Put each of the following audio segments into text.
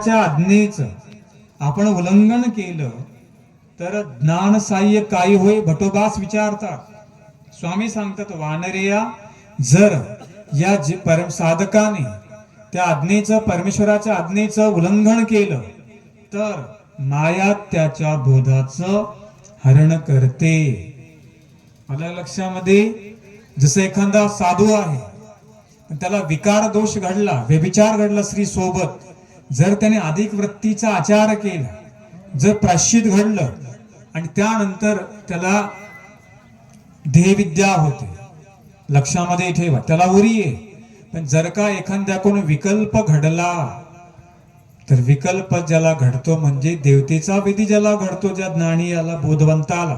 देवाच्या आज्ञेचं आपण उल्लंघन केलं तर ज्ञान साह्य काय होय भटोबास विचारतात. स्वामी सांगतात वानरेया जर या जे परम साधकाने त्या आज्ञेचं परमेश्वराच्या आज्ञेचं उल्लंघन केलं तर माया त्याच्या बोधाचं हरण करते. मला लक्षामध्ये जसं एखादा साधू आहे त्याला विकार दोष घडला व्यभिचार घडला स्त्री सोबत जर त्याने अधिक वृत्तीचा आचार केला जर प्राश्चित घडलं आणि त्यानंतर त्याला ध्येयविद्या होते लक्षामध्ये ठेवा त्याला उरी आहे पण जर का एखाद्याकडून विकल्प घडला तर विकल्प ज्याला घडतो म्हणजे देवतेचा विधी ज्याला घडतो ज्या ज्ञानी याला बोधवंताला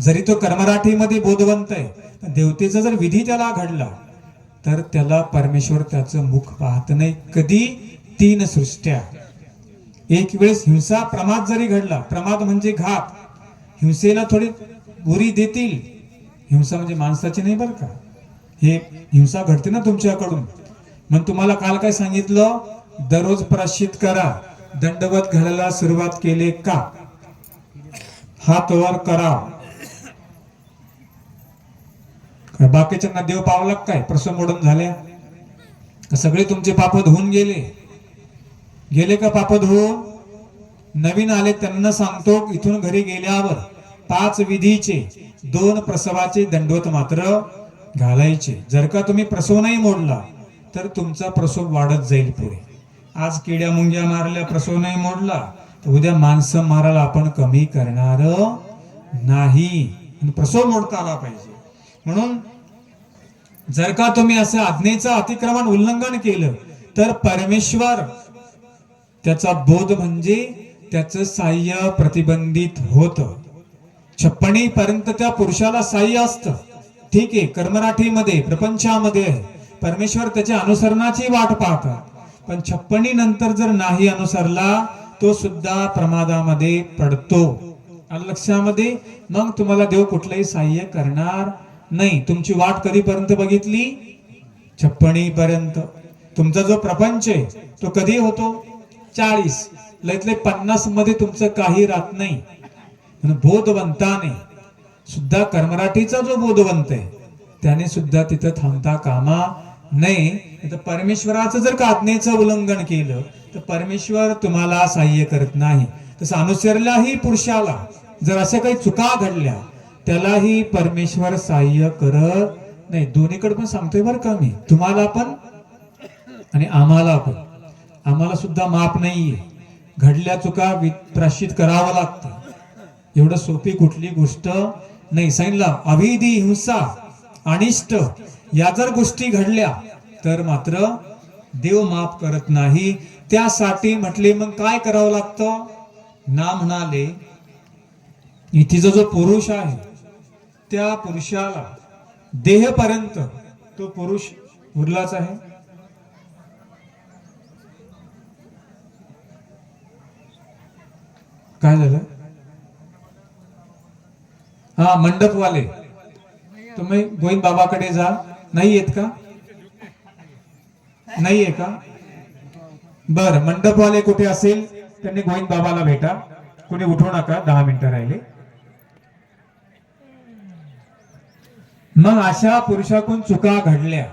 जरी तो कर्मराठीमध्ये बोधवंत आहे देवतेचा जर विधी त्याला घडला तर त्याला परमेश्वर त्याचं मुख पाहत नाही. कधी? तीन सृष्ट्या. एक वेळेस हिंसा प्रमाद जरी घडला प्रमाद म्हणजे घात. हिंसेला थोडी उरी देतील. हिंसा म्हणजे माणसाची नाही बरं का? हे हिंसा घडते ना तुमच्याकडून. मग तुम्हाला काल काय सांगितलं? दररोज प्राश्चित करा. दंडवत घालायला सुरुवात केले का? हात वर करा. बाकीच्यांना देव पावला काय? प्रसंग मोडून झाल्या? सगळे तुमचे पाप धुवून गेले. गेले का पाप धो हो? नवीन आले त्यांना सांगतो इथून घरी गेल्यावर पाच विधीचे दोन प्रसवाचे दंडवत मात्र घालायचे. जर का तुम्ही प्रसव नाही मोडला तर तुमचा प्रसव वाढत जाईल पुढे. आज किड्या मुंग्या मारल्या प्रसव नाही मोडला तर उद्या माणसं मारायला आपण कमी करणार नाही. प्रसव मोडता आला पाहिजे. म्हणून जर का तुम्ही असं आज्ञेचं अतिक्रमण उल्लंघन केलं तर परमेश्वर त्याचा बोध म्हणजे त्याचं साह्य प्रतिबंधित होत. छप्पणी पर्यंत त्या पुरुषाला साह्य असतं. ठीक आहे कर्मराठीमध्ये प्रपंचामध्ये आहे. परमेश्वर त्याच्या अनुसरणाची वाट पाहतात. पण छप्पणी नंतर जर नाही अनुसरला तो सुद्धा प्रमादामध्ये पडतो. आलं लक्षामध्ये मग तुम्हाला देव कुठलंही साह्य करणार नाही. तुमची वाट कधीपर्यंत बघितली? छप्पणी पर्यंत तुमचा जो प्रपंच आहे तो कधी होतो? चाळीस. लयतले पन्नासमध्ये तुमचं काही राहत नाही. बोधवंताने सुद्धा कर्मराठीचा जो बोधवंत आहे त्याने सुद्धा तिथं थांबता कामा नाही तर परमेश्वराचं जर कातनेचं उल्लंघन केलं तर परमेश्वर तुम्हाला सहाय्य करत नाही. तसं अनुसरल्याही पुरुषाला जर अशा काही चुका घडल्या त्यालाही परमेश्वर सहाय्य करत नाही. दोन्हीकडे पण सांगतोय बरं का मी. तुम्हाला पण आणि आम्हाला पण. आम्हाला सुद्धा माप नाहीये. घडल्या चुका वि- प्राश्चित करावं लागतं. एवढं सोपी कुठली गोष्ट नाही. सांगितलं अविधी हिंसा अनिष्ट या जर गोष्टी घडल्या तर मात्र देव माफ करत नाही. त्यासाठी म्हटले मग काय करावं लागतं? ना म्हणाले इथेचा जो पुरुष आहे त्या पुरुषाला देहपर्यंत तो पुरुष उरलाच आहे. काय झालं? हा मंडपवाले. तुम्ही गोविंद बाबाकडे जा. नाही येत का? नाही आहे का? बर मंडपवाले कुठे असेल त्यांनी गोविंद बाबाला भेटा. कुणी उठवू नका दहा मिनिटं राहिले. मग अशा पुरुषाकडून चुका घडल्या.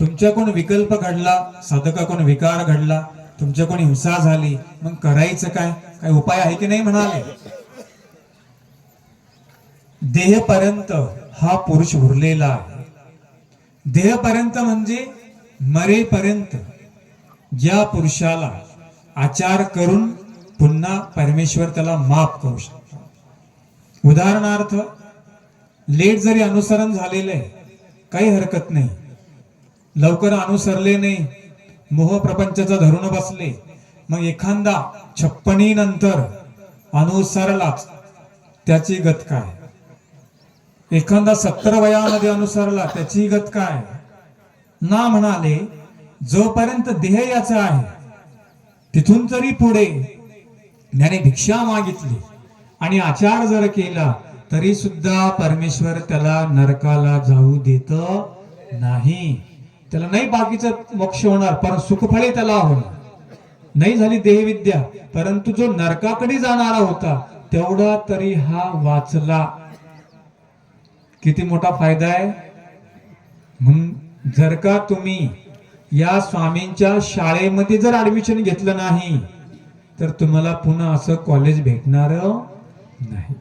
तुमच्याकडून विकल्प घडला साधकाकडून विकार घडला तुमच्याकडून हिंसा झाली. मग करायचं काय? काही उपाय आहे की नाही म्हणाले? देहपर्यंत हा पुरुष उरलेला आहे. देहपर्यंत म्हणजे मरेपर्यंत. ज्या पुरुषाला आचार करून पुन्हा परमेश्वर त्याला माफ करू शकतो. उदाहरणार्थ लेट जरी अनुसरण झालेलं आहे काही हरकत नाही. लवकर अनुसरले नाही. मोह प्रपंचाचा धरून बसले. मग एखादा छप्पनी नंतर अनुसरलाच त्याची गत काय? एखादा सत्तर वयामध्ये अनुसरला त्याची गत काय? ना म्हणाले जोपर्यंत देह याचा आहे तिथून तरी पुढे ज्याने भिक्षा मागितली आणि आचार जर केला तरी सुद्धा परमेश्वर त्याला नरकाला जाऊ देत नाही. त्याला नाही बाकीचं मोक्ष होणार पण सुखफळे त्याला होणार. नाही झाली देहविद्या परंतु जो नरकाकडे जाणारा होता तेवढा तरी हा वाचला. किती मोठा फायदा आहे? म्हणून जर का तुम्ही या स्वामींच्या शाळेमध्ये जर ऍडमिशन घेतलं नाही तर तुम्हाला पुन्हा असं कॉलेज भेटणार नाही.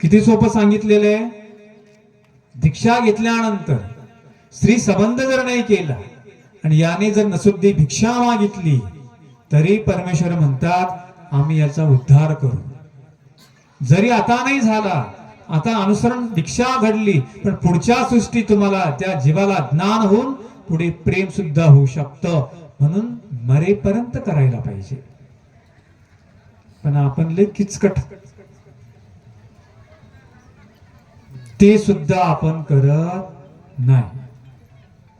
किती सोपं सांगितलेलं आहे? दीक्षा घेतल्यानंतर स्त्री संबंध जर नाही केला आणि याने जर नसुद्धी भिक्षा मागितली तरी परमेश्वर म्हणतात आम्ही याचा उद्धार करू. जरी आता नाही झाला आता अनुसरण दीक्षा घडली पण पुढच्या सृष्टी तुम्हाला त्या जीवाला ज्ञान होऊन पुढे प्रेम सुद्धा होऊ शकतं. म्हणून मरेपर्यंत करायला पाहिजे. पण आपण लय किचकट. ते सुद्धा आपण करत नाही.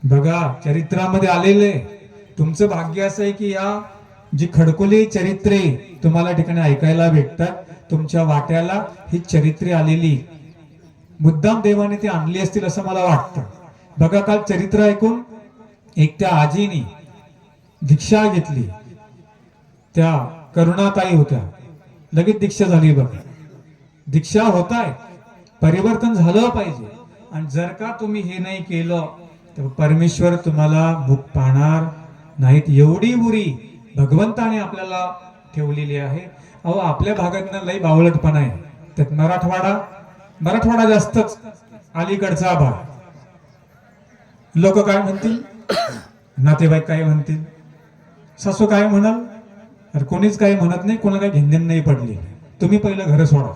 बघा चरित्रामध्ये आलेले तुमचं भाग्य असं आहे की या जी खडकोली चरित्रे तुम्हाला ठिकाणी ऐकायला भेटतात तुमच्या वाट्याला ही चरित्रे आलेली. मुद्दाम देवाने ती आणली असतील असं मला वाटतं. बघा काल चरित्र ऐकून एक त्या आजीनी दीक्षा घेतली. त्या करुणाताई होत्या. लगेच दीक्षा झाली बघा. दीक्षा होत आहे परिवर्तन झालं पाहिजे. आणि जर का तुम्ही हे नाही केलं तर परमेश्वर तुम्हाला भूक पाहणार नाहीत. एवढी बुरी भगवंताने आपल्याला ठेवलेली आहे. अहो आपल्या भागातनं लई बावळटपणा आहे. त्यात मराठवाडा मराठवाडा जास्तच अलीकडचा भाग लोक काय म्हणतील? नातेवाईक काय म्हणतील? सासू काय म्हणाल? अरे कोणीच काही म्हणत नाही कोणाला काही घेणदेण नाही पडली तुम्ही पहिलं घर सोडा.